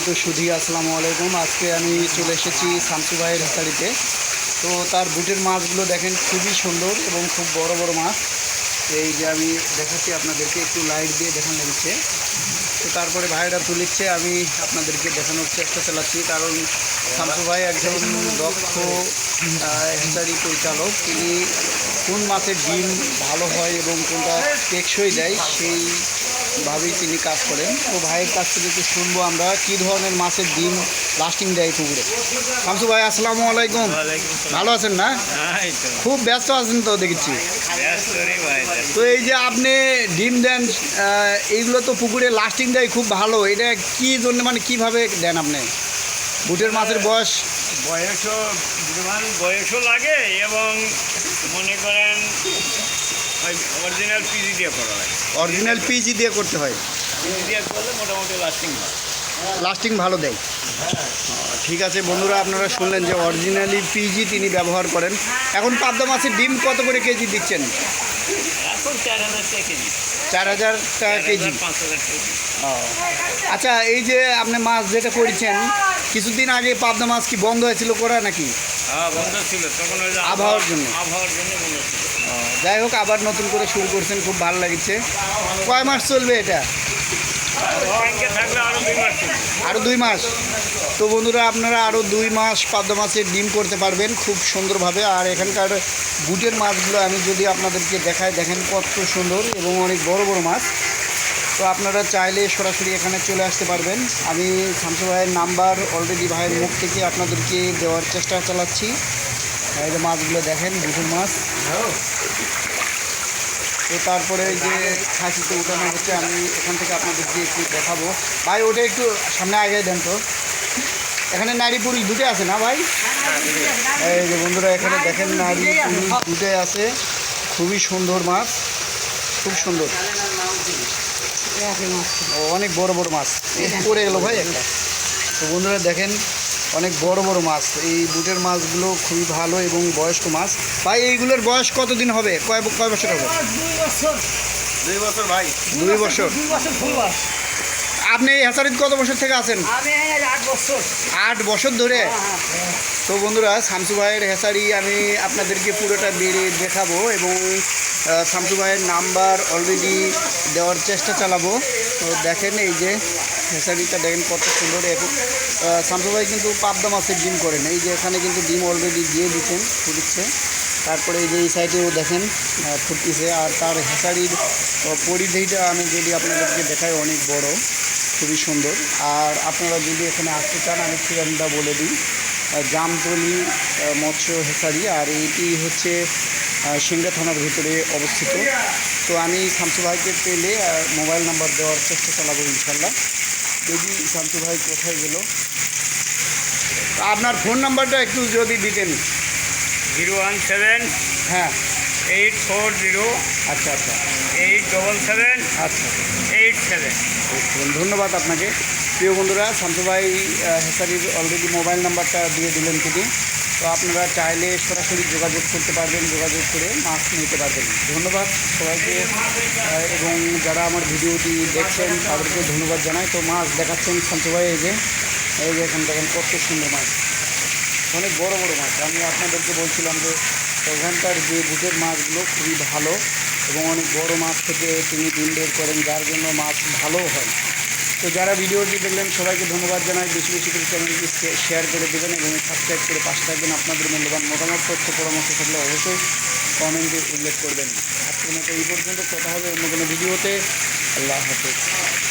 সম্মানিত সুধী, আসসালামু আলাইকুম। আজকে আমি চলে এসেছি শামসু ভাইয়ের হেসারিতে তো তার বুটের মাছগুলো দেখেন খুবই সুন্দর এবং খুব বড় বড় মাছ। এই যে আমি দেখাচ্ছি আপনাদেরকে, একটু লাইট দিয়ে দেখানো হচ্ছে। তো তারপরে ভাইরা তুলিচ্ছে আমি আপনাদেরকে দেখানোর চেষ্টা চালাচ্ছি। কারণ শামসু ভাই একজন দক্ষ হেসারি পরিচালক। তিনি কোন মাছের ডিম ভালো হয় এবং কোনটা টেকসই দেয়, সেই ভাবেই তিনি কাজ করেন। তো ভাইয়ের কাছ থেকে একটু শুনব আমরা কী ধরনের মাছের ডিম লাস্টিং দেয় পুকুরে? শামসু ভাই আসসালামু আলাইকুম। ভালো আছেন না? হ্যাঁ। খুব ব্যস্ত আছেন তো দেখেছি। তো এই যে আপনি ডিম দেন এইগুলো তো পুকুরে লাস্টিং দেয় খুব ভালো। এটা কি জন্য মানে কীভাবে দেন আপনি? বুটের মাছের বয়স? বয়সও বয়সও লাগে এবং মনে করেন অরিজিনাল পিজি দিয়ে করা হয়। অরিজিনাল পিজি দিয়ে করতে হয়। পিজি দিয়ে করলে মোটামুটি লাস্টিং হয়। লাস্টিং ভালো দেয়। ঠিক আছে বন্ধুরা আপনারা শুনলেন যে অরিজিনালি পিজি তিনি ব্যবহার করেন। এখন পাবদা মাছের ডিম কত করে কেজি দিচ্ছেন? এখন চার হাজার টাকা কেজি। আচ্ছা এই যে আপনি মাছ যেটা করেছেন কিছুদিন আগে পাবদা মাছ কি বন্ধ হয়েছিল করা নাকি? হ্যাঁ বন্ধ ছিল। তখন আবহাওয়ার জন্য। আবহাওয়ার জন্য বন্ধ ছিল। যাই হোক আবার নতুন করে শুরু করছেন খুব ভালো লাগছে। কয় মাস চলবে এটা? আরও দুই মাস তো বন্ধুরা আপনারা আরও দুই মাস পাবদা মাছের ডিম করতে পারবেন খুব সুন্দরভাবে। আর এখানকার বুটের মাছগুলো আমি যদি আপনাদেরকে দেখাই দেখেন কত সুন্দর এবং অনেক বড় বড় মাছ। তো আপনারা চাইলে সরাসরি এখানে চলে আসতে পারবেন। আমি শামসু ভাইয়ের নাম্বার অলরেডি ভাইয়ের মুখ থেকে আপনাদেরকে দেওয়ার চেষ্টা চালাচ্ছি। এই যে মাছগুলো দেখেন বুটের মাছ। তো তারপরে যে খাসিতে উঠানো হচ্ছে, আমি এখান থেকে আপনাদেরকে একটু দেখাবো। ভাই, ওটা একটু সামনে আগে দেন তো। এখানে নারী পুরুষ দুটো আছে না ভাই? এই যে বন্ধুরা, এখানে দেখেন নারী পুরুষ দুটোই আছে। খুবই সুন্দর মাছ, খুব সুন্দর। ও, অনেক বড় বড় মাছ। পড়ে গেল ভাই একটা। তো বন্ধুরা দেখেন অনেক বড় বড় মাছ। এই বুটের মাছগুলো খুবই ভালো এবং বয়স্ক মাছ। ভাই এইগুলোর বয়স কতদিন হবে? কয় কয় বছর হবে? দুই বছর। ভাই দুই বছর দুই বছর আপনি এই হেসারিত কত বছর থেকে আছেন? আমি আট বছর। আট বছর ধরে? তো বন্ধুরা শামসু ভাইয়ের হেসারি আমি আপনাদেরকে পুরোটা বেড়ে দেখাবো এবং শামসু ভাইয়ের নাম্বার অলরেডি দেওয়ার চেষ্টা চালাবো। তো দেখেন এই যে হেসারিটা দেখেন কত সুন্দর। এখন শামসু ভাই কিন্তু পাবদা মাছের ডিম করেন। এই যে এখানে কিন্তু ডিম অলরেডি দিয়ে দিচ্ছেন ফুটছে তারপরে এই যে এই সাইডেও দেখেন আহ, ফুটতেছে। আর তার হেসারির পরিধিটা আমি যদি আপনাদেরকে দেখাই অনেক বড়। খুবই সুন্দর। আর আপনারা যদি এখানে আসতে চান আমি ঠিকানাটা বলে দিই। জামতলি মৎস্য হেসারি আর এইটি হচ্ছে সিংড়া থানার ভিতরে অবস্থিত। তো আমি শামসু ভাইকে পেলে মোবাইল নাম্বার দেওয়ার চেষ্টা চালাবো ইনশাল্লাহ দেখি শামসু ভাই কোথায় গেল। আপনার ফোন নাম্বারটা একটু যদি দিতেন। জিরো ওয়ান সেভেন হ্যাঁ। এইট ফোর জিরো আচ্ছা আচ্ছা। এইট ডবল সেভেন আচ্ছা। Eight seven. ধন্যবাদ আপনাকে। প্রিয় বন্ধুরা শান্তু ভাই হেসারির অলরেডি মোবাইল নাম্বারটা দিয়ে দিলেন তিনি। তো আপনারা চাইলে সরাসরি যোগাযোগ করতে পারবেন যোগাযোগ করে মাছ নিতে পারবেন। ধন্যবাদ সবাইকে। এবং যারা আমার ভিডিওটি দেখছেন তাদেরকে ধন্যবাদ জানাই। তো মাছ দেখাচ্ছেন শান্তু ভাই এই যে এই যে এখান দেখেন কত সুন্দর মাছ অনেক বড় বড় মাছ আমি আপনাদেরকে বলছিলাম যে ওখানকার যে বুটের মাছগুলো খুবই ভালো এবং অনেক বড় মাছ থেকে তিনি ডিম বের করেন, যার জন্য মাছ ভালো হয়। তো যারা ভিডিওটি দেখলেন, সবাইকে ধন্যবাদ জানাই। বেশি বেশি করে চ্যানেলটি শেয়ার করে দেবেন এবং সাবস্ক্রাইব করে পাশে থাকবেন। আপনাদের মূল্যবান মতামত, তথ্য, পরামর্শ থাকলে অবশ্যই কমেন্টে উল্লেখ করবেন। আজকের মতো এই পর্যন্ত। কথা হবে অন্য কোনো ভিডিওতে। আল্লাহ হাফেজ।